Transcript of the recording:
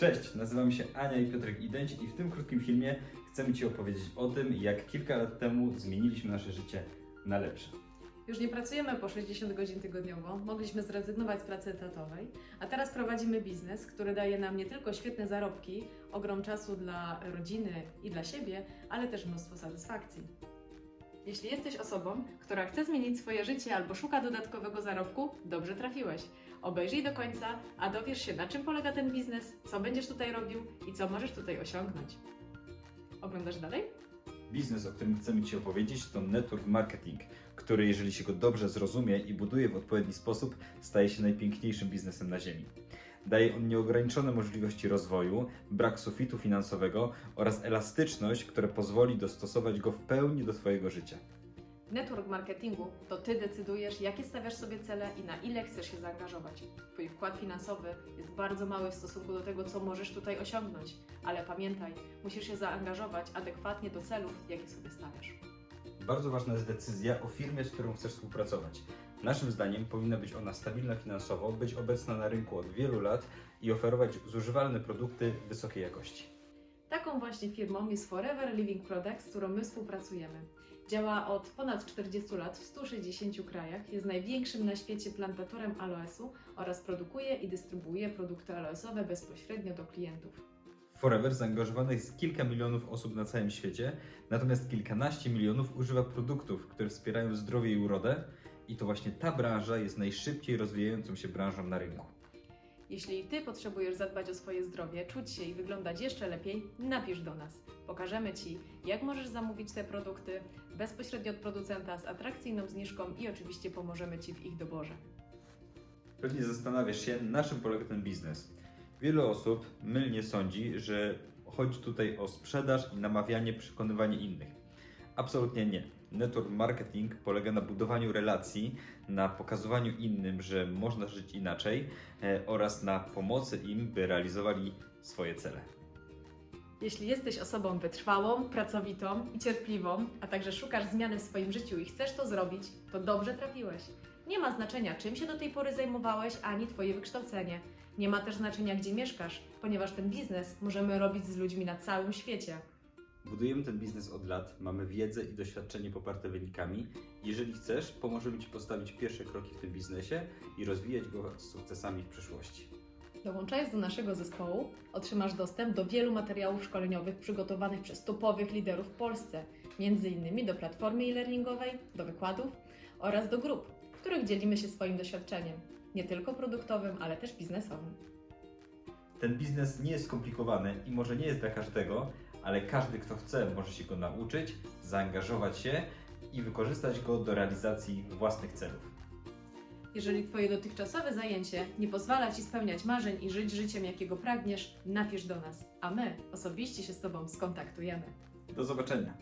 Cześć, nazywam się Ania i Piotrek Idęć i w tym krótkim filmie chcemy Ci opowiedzieć o tym, jak kilka lat temu zmieniliśmy nasze życie na lepsze. Już nie pracujemy po 60 godzin tygodniowo, mogliśmy zrezygnować z pracy etatowej, a teraz prowadzimy biznes, który daje nam nie tylko świetne zarobki, ogrom czasu dla rodziny i dla siebie, ale też mnóstwo satysfakcji. Jeśli jesteś osobą, która chce zmienić swoje życie albo szuka dodatkowego zarobku, dobrze trafiłeś. Obejrzyj do końca, a dowiesz się, na czym polega ten biznes, co będziesz tutaj robił i co możesz tutaj osiągnąć. Oglądasz dalej? Biznes, o którym chcemy Ci opowiedzieć, to network marketing, który, jeżeli się go dobrze zrozumie i buduje w odpowiedni sposób, staje się najpiękniejszym biznesem na Ziemi. Daje on nieograniczone możliwości rozwoju, brak sufitu finansowego oraz elastyczność, która pozwoli dostosować go w pełni do Twojego życia. Network marketingu to Ty decydujesz, jakie stawiasz sobie cele i na ile chcesz się zaangażować. Twój wkład finansowy jest bardzo mały w stosunku do tego, co możesz tutaj osiągnąć, ale pamiętaj, musisz się zaangażować adekwatnie do celów, jakie sobie stawiasz. Bardzo ważna jest decyzja o firmie, z którą chcesz współpracować. Naszym zdaniem powinna być ona stabilna finansowo, być obecna na rynku od wielu lat i oferować zużywalne produkty wysokiej jakości. Taką właśnie firmą jest Forever Living Products, z którą my współpracujemy. Działa od ponad 40 lat w 160 krajach, jest największym na świecie plantatorem aloesu oraz produkuje i dystrybuuje produkty aloesowe bezpośrednio do klientów. Forever zaangażowanych jest kilka milionów osób na całym świecie, natomiast kilkanaście milionów używa produktów, które wspierają zdrowie i urodę, i to właśnie ta branża jest najszybciej rozwijającą się branżą na rynku. Jeśli Ty potrzebujesz zadbać o swoje zdrowie, czuć się i wyglądać jeszcze lepiej, napisz do nas. Pokażemy Ci, jak możesz zamówić te produkty bezpośrednio od producenta z atrakcyjną zniżką i oczywiście pomożemy Ci w ich doborze. Pewnie zastanawiasz się, na czym polega ten biznes. Wiele osób mylnie sądzi, że chodzi tutaj o sprzedaż i namawianie, przekonywanie innych. Absolutnie nie. Network marketing polega na budowaniu relacji, na pokazywaniu innym, że można żyć inaczej e, oraz na pomocy im, by realizowali swoje cele. Jeśli jesteś osobą wytrwałą, pracowitą i cierpliwą, a także szukasz zmiany w swoim życiu i chcesz to zrobić, to dobrze trafiłeś. Nie ma znaczenia, czym się do tej pory zajmowałeś, ani Twoje wykształcenie. Nie ma też znaczenia, gdzie mieszkasz, ponieważ ten biznes możemy robić z ludźmi na całym świecie. Budujemy ten biznes od lat, mamy wiedzę i doświadczenie poparte wynikami. Jeżeli chcesz, pomożemy Ci postawić pierwsze kroki w tym biznesie i rozwijać go z sukcesami w przyszłości. Dołączając do naszego zespołu, otrzymasz dostęp do wielu materiałów szkoleniowych przygotowanych przez topowych liderów w Polsce, m.in. do platformy e-learningowej, do wykładów oraz do grup, w których dzielimy się swoim doświadczeniem, nie tylko produktowym, ale też biznesowym. Ten biznes nie jest skomplikowany i może nie jest dla każdego, ale każdy, kto chce, może się go nauczyć, zaangażować się i wykorzystać go do realizacji własnych celów. Jeżeli Twoje dotychczasowe zajęcie nie pozwala Ci spełniać marzeń i żyć życiem, jakiego pragniesz, napisz do nas, a my osobiście się z Tobą skontaktujemy. Do zobaczenia!